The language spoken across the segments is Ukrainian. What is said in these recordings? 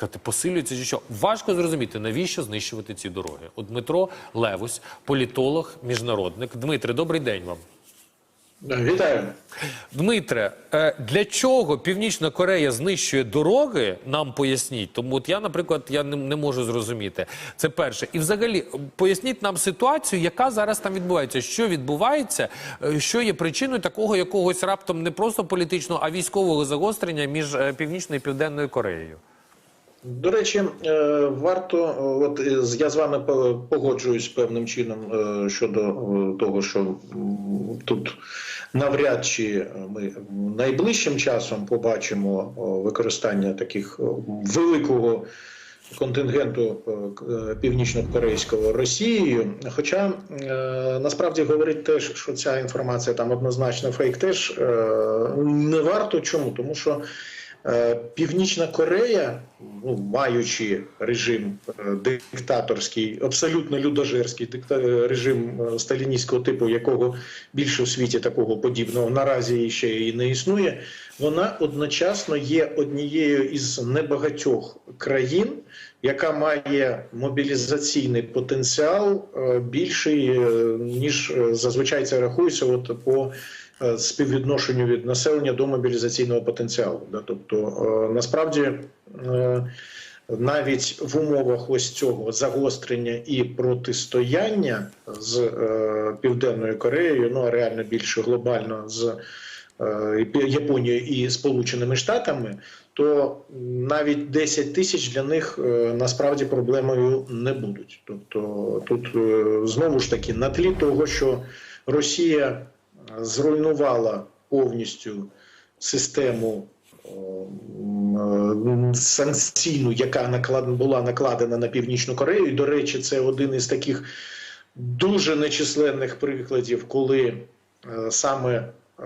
сказати, посилюється чи що. Важко зрозуміти, навіщо знищувати ці дороги. От Дмитро Левусь, політолог, міжнародник. Дмитре, добрий день вам. Вітаю. Дмитре, е, для чого Північна Корея знищує дороги? Нам поясніть. Тому от я, наприклад, я не, не можу зрозуміти. Це перше. І взагалі поясніть нам ситуацію, яка зараз там відбувається. Що відбувається, е, що є причиною такого якогось раптом не просто політичного, а військового загострення між е, Північною і Південною Кореєю. До речі, е, варто, е, от е, я з вами по- погоджуюсь певним чином щодо того, що тут навряд чи ми найближчим часом побачимо використання таких великого контингенту північно-корейського Росією. Хоча насправді говорить теж, що ця інформація там однозначно фейк, теж не варто. Чому? Тому що Північна Корея, ну, маючи режим е, диктаторський, абсолютно людожерський дикта- режим е, сталіністського типу, якого більше в світі такого подібного наразі ще і не існує, вона одночасно є однією із небагатьох країн, яка має мобілізаційний потенціал е, більший, е, ніж е, зазвичай це рахується от по е, співвідношенню від населення до мобілізаційного потенціалу. Тобто, е, насправді, е, навіть в умовах ось цього загострення і протистояння з е, Південною Кореєю, ну а реально більше глобально з е, Японією і Сполученими Штатами, то навіть 10 тисяч для них е, насправді проблемою не будуть. Тобто тут е, знову ж таки на тлі того, що Росія зруйнувала повністю систему е, санкційну, яка була накладена на Північну Корею. І, до речі, це один із таких дуже нечисленних прикладів, коли е, саме е,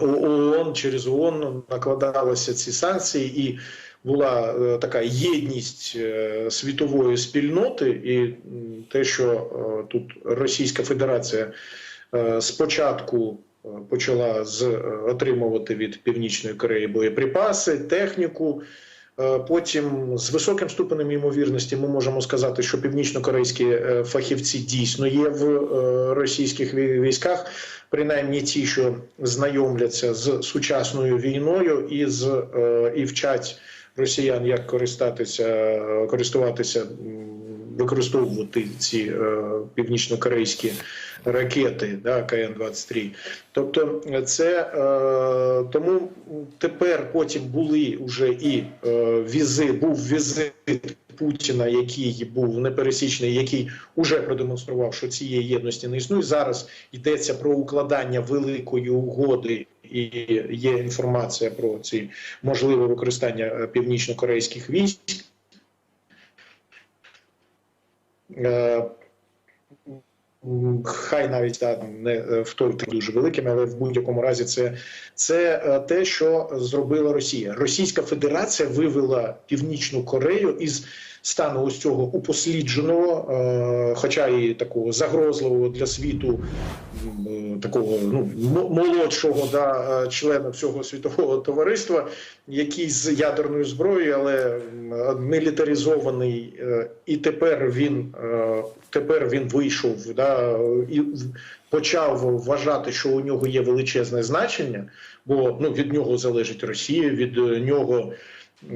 ООН через ООН накладалися ці санкції, і була е, така єдність е, світової спільноти, і те, що тут Російська Федерація спочатку е, почала з е, отримувати від Північної Кореї боєприпаси, техніку. Е, Потім з високим ступенем ймовірності ми можемо сказати, що північно-корейські е, фахівці дійсно є в е, російських військах, принаймні ті, що знайомляться з сучасною війною і з е, і вчать росіян, як користатися, е, користуватися, використовувати ці е, північно-корейські ракети, да, КН-23. Тобто, це е, тому тепер потім були вже і е, візи, був візит Путіна, який був непересічний, який уже продемонстрував, що цієї єдності не існує. Зараз йдеться про укладання великої угоди. І є інформація про ці можливе використання е, північно-корейських військ. Е, м, Хай навіть да, не е, в той дуже великими, але в будь-якому разі це, це е, те, що зробила Росія. Російська Федерація вивела Північну Корею із стану ось цього упослідженого, е, хоча і такого загрозливого для світу, е, такого ну, молодшого да, е, члена всього світового товариства, який з ядерною зброєю, але мілітаризований, і тепер він тепер він вийшов да, і почав вважати, що у нього є величезне значення, бо ну, від нього залежить Росія, від нього.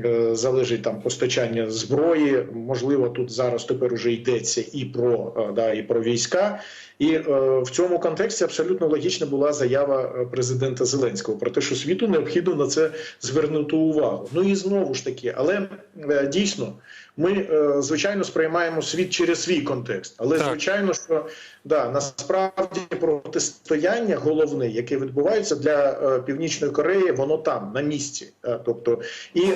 Е, Залежить там постачання зброї, можливо, тут зараз тепер уже йдеться і про е, да, і про війська. І е, в цьому контексті абсолютно логічна була заява е, президента Зеленського про те, що світу необхідно на це звернути увагу. Ну і знову ж таки, але е, дійсно, ми е, звичайно сприймаємо світ через свій контекст. Але Так. звичайно, що да, насправді протистояння головне, яке відбувається для е, Північної Кореї, воно там на місці. Е, тобто, і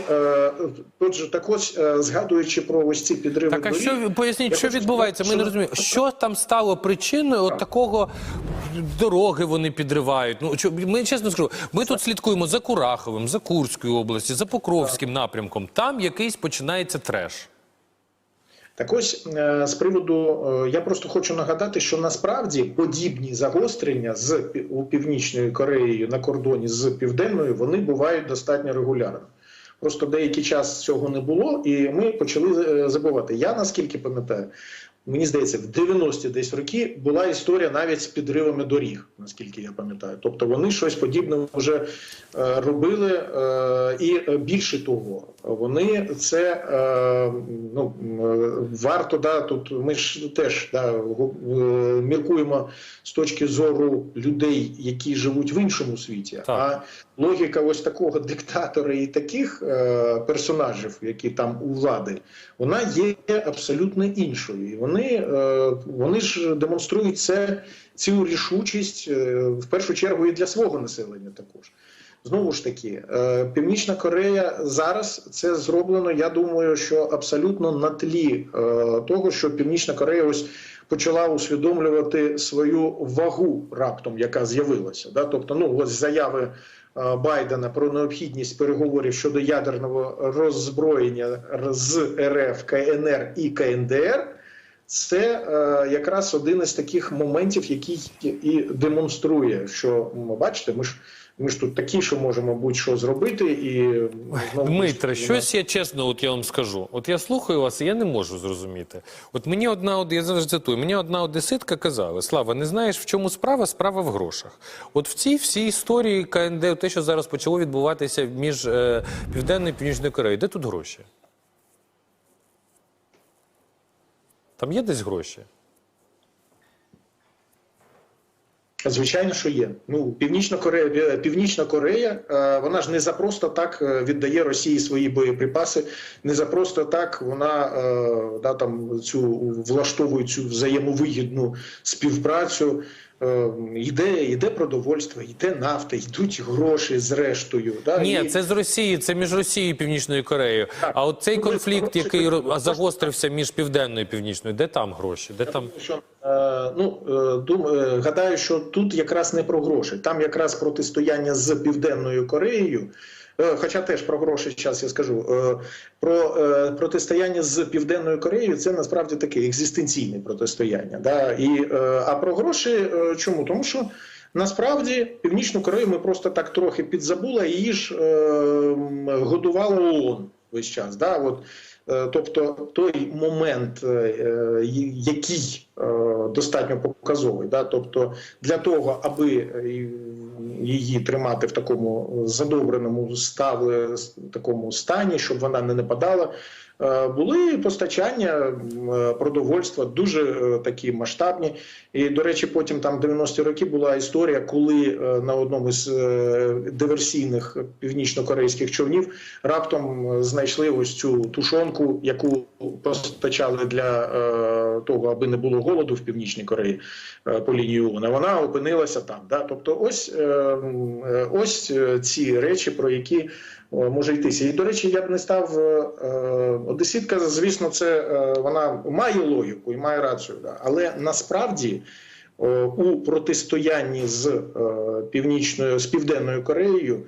тут же також згадуючи про ось ці підриви. Так, а доріг, що поясніть, що відбувається? Ми не розуміємо, що там стало причиною от такого дороги вони підривають. Ну що ми чесно скажу, ми тут слідкуємо за Кураховим, за Курською областю, за Покровським напрямком. Там якийсь починається треш. Так ось е, з приводу е, я просто хочу нагадати, що насправді подібні загострення з північною Кореєю на кордоні з південною вони бувають достатньо регулярно. Просто деякий час цього не було, і ми почали е, забувати. Я наскільки пам'ятаю, мені здається, в 90-ті десь роки була історія навіть з підривами доріг, наскільки я пам'ятаю. Тобто вони щось подібне вже робили, і більше того, вони це е, ну е, варто да тут. Ми ж теж да е, міркуємо з точки зору людей, які живуть в іншому світі. Так. А логіка ось такого диктатора і таких персонажів, які там у влади, вона є абсолютно іншою. І вони, вони ж демонструють це цю рішучість в першу чергу і для свого населення також. Знову ж таки, е, Північна Корея зараз це зроблено. Я думаю, що абсолютно на тлі е, того, що Північна Корея ось почала усвідомлювати свою вагу раптом, яка з'явилася. Да? Тобто, ну ось заяви е, Байдена про необхідність переговорів щодо ядерного роззброєння з РФ, КНР і КНДР. Це е, якраз один із таких моментів, який і демонструє, що бачите, ми ж ми ж тут такі, що можемо будь-що зробити, і знову Дмитре, щось я чесно, от я вам скажу. От я слухаю вас, і я не можу зрозуміти. От мені одна, от я завжди цитую, мені одна одеситка казала: Слава, не знаєш, в чому справа? Справа в грошах. От в цій всій історії КНД, те, що зараз почало відбуватися між е, Південною і Північною Кореєю, де тут гроші? Там є десь гроші? Звичайно, що є. Ну, Північна Корея, Північна Корея, е, вона ж не за просто так е, віддає Росії свої боєприпаси, не за просто так вона е, да, там цю влаштовує цю взаємовигідну співпрацю. Е, Йде, йде продовольство, йде нафта, йдуть гроші зрештою. Да, Ні, і- це з Росії, це між Росією і Північною Кореєю. А от цей Ну, конфлікт, який ро- загострився між Південною і Північною, де там гроші? Де там? що е, ну е, дум, е, гадаю, що тут якраз не про гроші, там якраз протистояння з Південною Кореєю. Е, Хоча теж про гроші зараз я скажу. е, Про е, протистояння з Південною Кореєю це насправді таке екзистенційне протистояння. Да? І, а про гроші чому? Тому що насправді Північну Корею ми просто так трохи підзабули, а її ж е, ООН весь час. Да? От, Тобто той момент, який достатньо показовий, да? тобто для того, аби її тримати в такому задобреному ставле, такому стані, щоб вона не нападала, були постачання е, продовольства дуже е, такі масштабні. І, до речі, потім там 90-ті роки була історія, коли е, на одному з е, диверсійних північно-корейських човнів раптом е, знайшли ось цю тушонку, яку постачали для е, того, аби не було голоду в північній Кореї е, по лінії ООН, Вона опинилася там. Да? Тобто, ось, е, е, ось е, ці речі, про які е, може йтися. І до речі, я б не став е, одеситка. Звісно, це е, вона має логіку і має рацію, да? але насправді. е, У протистоянні з е, північною з південною Кореєю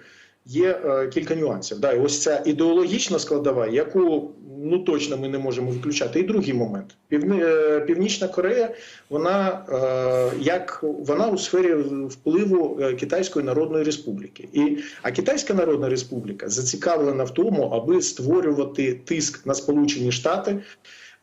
є е, кілька нюансів. Да, і ось ця ідеологічна складова, яку ну точно ми не можемо виключати. І другий момент: Півні, е, Північна Корея, вона е, як вона у сфері впливу Китайської Народної Республіки, і а Китайська Народна Республіка зацікавлена в тому, аби створювати тиск на Сполучені Штати.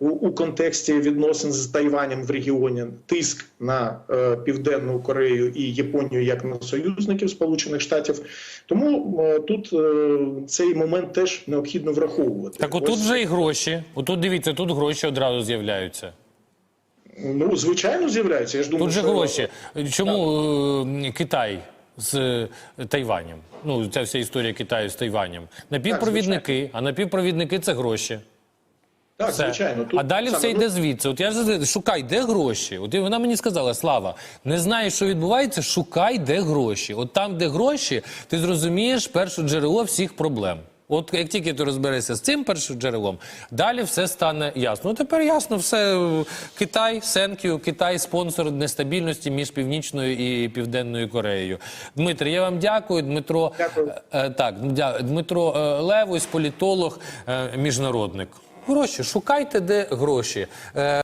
У, у контексті відносин з Тайванем в регіоні тиск на е, Південну Корею і Японію як на союзників Сполучених Штатів. Тому е, тут е, цей момент теж необхідно враховувати. Так отут Ось, вже і гроші. Отут дивіться, тут гроші одразу з'являються. ну звичайно з'являється. Я ж думаю, Тут же що гроші. Чому е, Китай з е, Тайванем? Ну, ця вся історія Китаю з Тайванем. Напівпровідники, а напівпровідники це гроші. Так, Все. звичайно. Тут а далі все йде звідси. От я ж завжди, шукай, де гроші. От і вона мені сказала, Слава, не знаєш, що відбувається, шукай, де гроші. От там, де гроші, ти зрозумієш перше джерело всіх проблем. От як тільки ти розберешся з цим першим джерелом, далі все стане ясно. Ну тепер ясно, все Китай, сенкю, Китай спонсор нестабільності між північною і південною Кореєю. Дмитре, я вам дякую. Дмитро Дякую. Е, так, дя- Дмитро е, Левось, політолог, е, міжнародник. Гроші, шукайте, де гроші. Е,